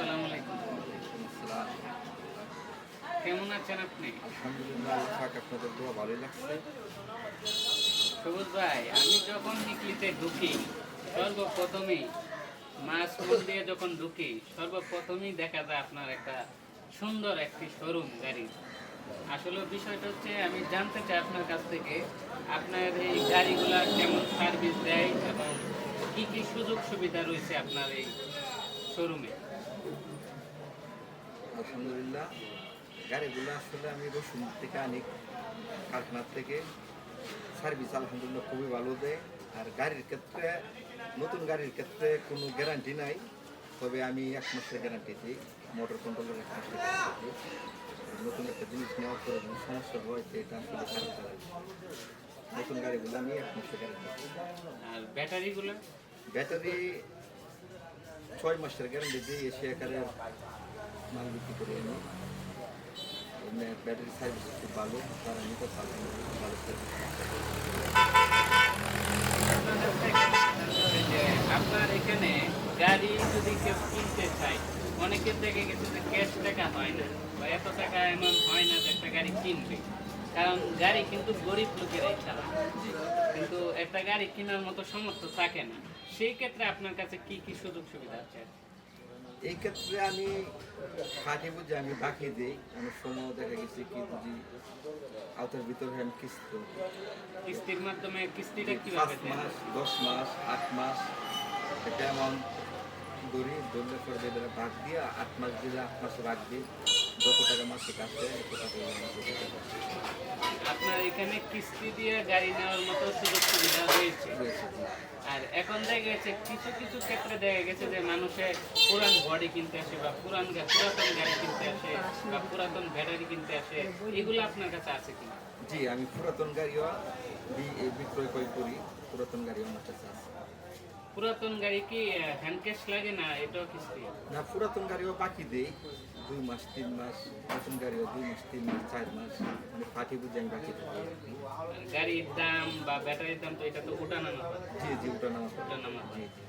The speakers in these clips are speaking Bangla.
আসসালামু আলাইকুম। কেমন আছেন আপনি? আলহামদুলিল্লাহ আল্লাহ আপনাদের দোয়া ভালোই লাগছে সবুজ ভাই আমি যখন নিকলিতে ঢুকি সর্বপ্রথমেই মাছ মন দিয়ে যখন ঢুকি সর্বপ্রথমেই দেখা যায় আপনার একটা সুন্দর একটি শোরুম গাড়ি। আসলে বিষয়টা হচ্ছে আমি জানতে চাই আপনার কাছ থেকে আপনার এই গাড়িগুলা কেমন সার্ভিস দেয় এবং কি কি সুযোগ সুবিধা রয়েছে আপনার এই শোরুমে? আলহামদুলিল্লাহ গাড়িগুলো আসলে আমি রসুন থেকে আনি কারখানার থেকে। সার্ভিস আলহামদুলিল্লাহ খুবই ভালো দেয়। আর গাড়ির ক্ষেত্রে নতুন গাড়ির ক্ষেত্রে কোনো গ্যারান্টি নাই। তবে আমি এক মাসের গ্যারান্টি দিই মোটর কন্ট্রোলের এক মাসের নতুন একটা জিনিস নেওয়ার পরে যদি সমস্যা হয় তো এটা আসলে খারাপ নতুন গাড়িগুলো আমি এক মাসের গ্যারান্টি আর ব্যাটারিগুলো? ব্যাটারি ছয় মাসের গ্যারান্টি দিয়ে এসে এখানে মাল বিক্রি করে এনে ব্যাটারি সার্ভিস খুব ভালো, তারা নিতে পারবে ভালো আপনার এখানে গাড়ি যদি কেউ কিনতে চায়, অনেকের দেখে গেছে যে ক্যাশ টাকা হয় না, বা এত টাকা এমন হয় না যে একটা গাড়ি কিনবে। কারণ গাড়ি কিন্তু গরিব লোকেরাই চালায় কিন্তু একটা গাড়ি কেনার মতো সামর্থ্য থাকে না সেই ক্ষেত্রে আপনার কাছে কি কি সুযোগ সুবিধা আছে এই ক্ষেত্রে আমি খাটি বুঝে আমি বাকি দিই অনেক সময় দেখা গেছে কি যদি আওতার ভিতরে আমি কিস্তি কিস্তির মাধ্যমে কিস্তিটা পাঁচ কীভাবে মাস দশ মাস আট মাস এটা এমন ধরি ধরলে পরে ভাগ দিয়ে আট মাস দিলে আট মাসে ভাগ দিই গাড়ি কিনতে আসে বা পুরাতন গাড়ি কিনতে আসে বা পুরাতন ব্যাটারি কিনতে আসে। এগুলো আপনার কাছে আছে জি, আমি পুরাতন গাড়িও বিক্রয় করি, পুরাতন গাড়িও আমার কাছে আছে। পুরাতন গাড়ি কি হ্যান্ড ক্যাশ লাগে না এটাও কিস্তি? না পুরাতন গাড়িও বাকি দেই। দুই মাস তিন মাস নতুন গাড়িও দুই মাস তিন মাস চার মাস মানে পাঠি বুঝে আমি বাকি দিই। গাড়ির দাম বা ব্যাটারির দাম তো এটা তো ওঠানামা হয়। জি জি ওটা নামাজ ওঠানামা হয়। জি জি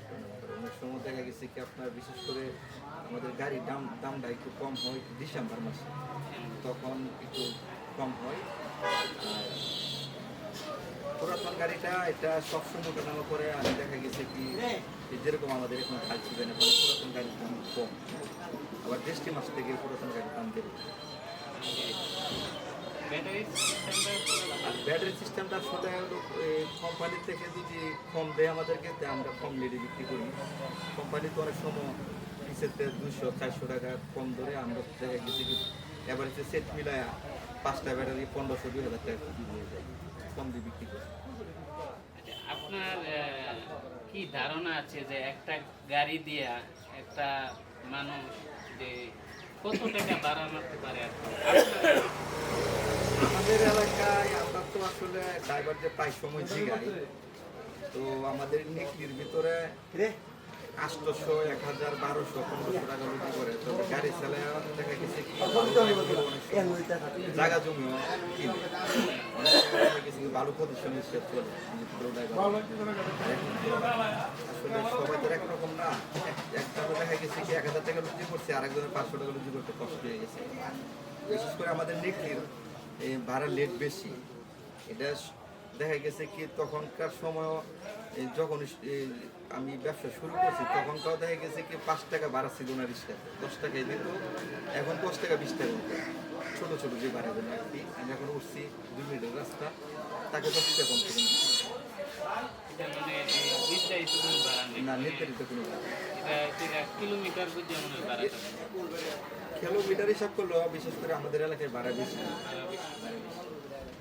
অনেক সময় দেখা গেছে কি আপনার বিশেষ করে আমাদের গাড়ির দাম দামটা একটু কম হয় ডিসেম্বর মাসে। তখন একটু কম হয়। আর পুরাতন গাড়িটা এটা সবসময় ওঠানামা করে আমি দেখা গেছে কি যেরকম আমাদের এখন খাল ছিলেন এখন পুরাতন গাড়ির দাম কম। আবার জ্যৈষ্ঠ মাস থেকে পুরাতন গাড়ির দাম সিস্টেমটা আর ব্যাটারি সিস্টেমটা আসলে কোম্পানি থেকে যদি কম দেয় আমাদেরকে তা আমরা কম রেটে বিক্রি করি। কোম্পানি তো অনেক সময় পিসেতে দুশো চারশো টাকা কম ধরে আমরা দেখা গেছি কি এভারেজে সেট মিলায় পাঁচটা ব্যাটারি পনেরোশো দুই হাজার টাকা হয়ে যায়। কম দিয়ে বিক্রি করি আচ্ছা, আপনার কি ধারণা আছে যে একটা গাড়ি দিয়া একটা মানুষ যে কত টাকা মারতে পারে আর কি? আমাদের এলাকায় আমরা তো আসলে ড্রাইভার যে প্রায় সময় জিগাই তো আমাদের নিকলির ভিতরে আটশোশো এক হাজার বারোশো পনেরোশো টাকা বিক্রি করে। তো গাড়ি চালায় দেখা গেছে কি জায়গা জমিও কিনে ভালো পজিশনে সে চলে আসলে সবাই তো একরকম না। একটা দেখা গেছে কি এক হাজার টাকা লুচি করছে আর একজনের পাঁচশো টাকা লুচি করতে কষ্ট হয়ে গেছে। বিশেষ করে আমাদের নিকলির এই ভাড়া লেট বেশি। এটা দেখা গেছে কি তখনকার সময় যখন আমি ব্যবসা শুরু করছি তখনকাও দেখা গেছে কি পাঁচ টাকা ভাড়া ছিল না রিক্সা দশ টাকায় দিত। এখন দশ টাকা বিশ টাকা ছোটো ছোটো যে ভাড়াগুলো আর কি। আমি এখন উঠছি দুই মিনিটের রাস্তা তাকে দশ টাকা কম করে মানে না নির্ধারিত কোনো কিলোমিটার কিলোমিটার হিসাব করলেও বিশেষ করে আমাদের এলাকায় ভাড়া বেশি।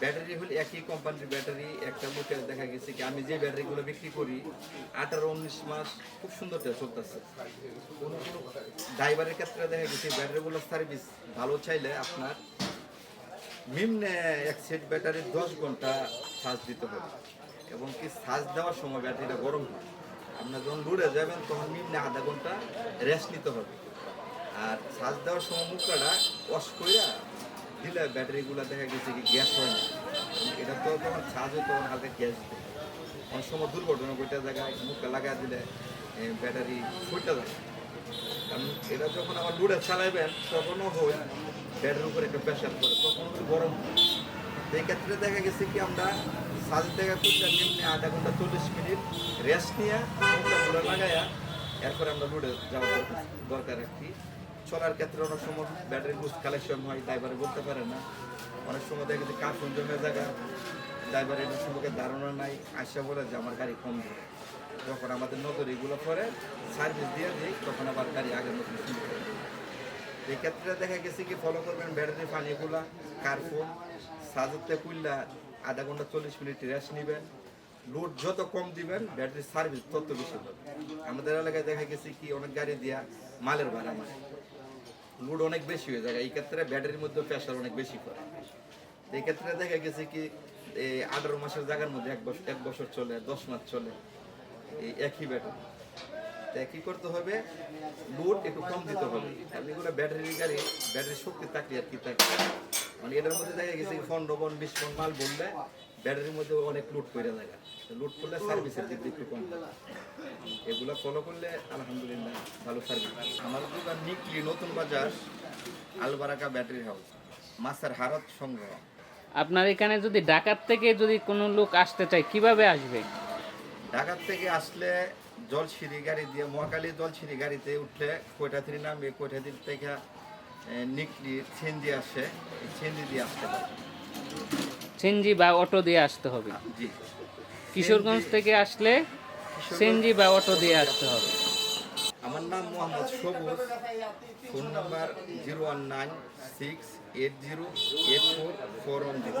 ব্যাটারি হলে একই কোম্পানির ব্যাটারি। একটা লোকে দেখা গেছে কি, আমি যে ব্যাটারিগুলো বিক্রি করি, আঠারো, উনিশ মাস খুব সুন্দর চলতেছে। ড্রাইভারের ক্ষেত্রে দেখা গেছে ব্যাটারিগুলোর সার্ভিস ভালো চাইলে আপনার নিম্নে এক সেট ব্যাটারি দশ ঘণ্টা চার্জ দিতে হবে। এবং কি চার্জ দেওয়ার সময় ব্যাটারিটা গরম হয়। আপনার যখন লুড়ে যাবেন, তখন নিম্নে আধা ঘণ্টা রেস্ট নিতে হবে। আর চার্জ দেওয়ার সময় মুখটা ওয়াশ কইরা দিলে ব্যাটারিগুলো দেখা গেছে কি গ্যাস হয় না? এটা তো যখন চার্জ হয় তখন হালকা গ্যাস দেয় অনেক সময় দুর্ঘটনা ঘটে জায়গায় মুখটা লাগাই দিলে ব্যাটারি ফুটে যায়। কারণ এটা যখন আবার লুড়ে চালাইবেন, তখনও হয় ব্যাটারির উপরে একটা প্রেশার পড়ে, তখন গরম এই ক্ষেত্রে দেখা গেছে কি, আমরা সাজের থেকে করলাম নিম্নে আধা ঘণ্টা চল্লিশ মিনিট রেস্ট নিয়ে মুখটা লাগাইয়া, এরপরে আমরা লুড়ে যাওয়ার দরকার রাখি চলার ক্ষেত্রে অনেক সময় ব্যাটারি বুস্ট কালেকশন হয় ড্রাইভারে বলতে পারে না। অনেক সময় দেখা গেছে কার্টুন জমে জায়গা ড্রাইভারের এটা সম্পর্কে ধারণা নাই, আসা বলে যে আমার গাড়ি কম দেবে যখন আমাদের নজর এগুলো পরে সার্ভিস দিয়ে দিই, তখন আবার গাড়ি আগের মতো এই ক্ষেত্রে দেখা গেছে কি ফলো করবেন ব্যাটারি পানিগুলা কার্ফোন সাজাতে কুইল্লা আধা ঘণ্টা চল্লিশ মিনিট রেস্ট নেবেন। লোড যত কম দিবেন ব্যাটারি সার্ভিস তত বেশি আমাদের এলাকায় দেখা গেছে কি, অনেক গাড়ি দিয়া মালের ভাড়া মারে। লোড অনেক বেশি হয়ে যায়। এই ক্ষেত্রে ব্যাটারির মধ্যে প্রেশার অনেক বেশি পড়ে। এই ক্ষেত্রে দেখা গেছে কি, এই আঠারো মাসের জায়গার মধ্যে এক বছর এক বছর চলে, দশ মাস চলে এই একই ব্যাটারি তা কি করতে হবে লোড একটু কম দিতে হবে। কারণ এগুলো ব্যাটারি গাড়ি ব্যাটারির শক্তি থাকলে আর কি থাকে। মানে এটার মধ্যে দেখা গেছে পনেরো বন বিশ মাল বললে ব্যাটারির মধ্যে অনেক লোড করে যায়। লোড করলে সার্ভিসের দিক একটু কম এগুলো ফলো করলে আলহামদুলিল্লাহ ভালো সার্ভিস আমার দোকান নিকলি নতুন বাজার আলবারাকা ব্যাটারি হাউস মাছের হারত সংগ্রহ। আপনার এখানে যদি ঢাকার থেকে যদি কোনো লোক আসতে চায় কীভাবে আসবে? ঢাকার থেকে আসলে জলছিরি গাড়ি দিয়ে মহাকালী জলছিরি গাড়িতে উঠলে কৈঠাথিরি নামে কৈঠাথিরি থেকে নিকলি ছিন্দি আসে। এই ছিন্দি দিয়ে আসতে পারে সিএনজি বা অটো দিয়ে আসতে হবে। কিশোরগঞ্জ থেকে আসলে সিএনজি বা অটো দিয়ে আসতে হবে। আমার নাম Mohammad Sabuj. Phone number zero one nine six eight zero eight four four one zero.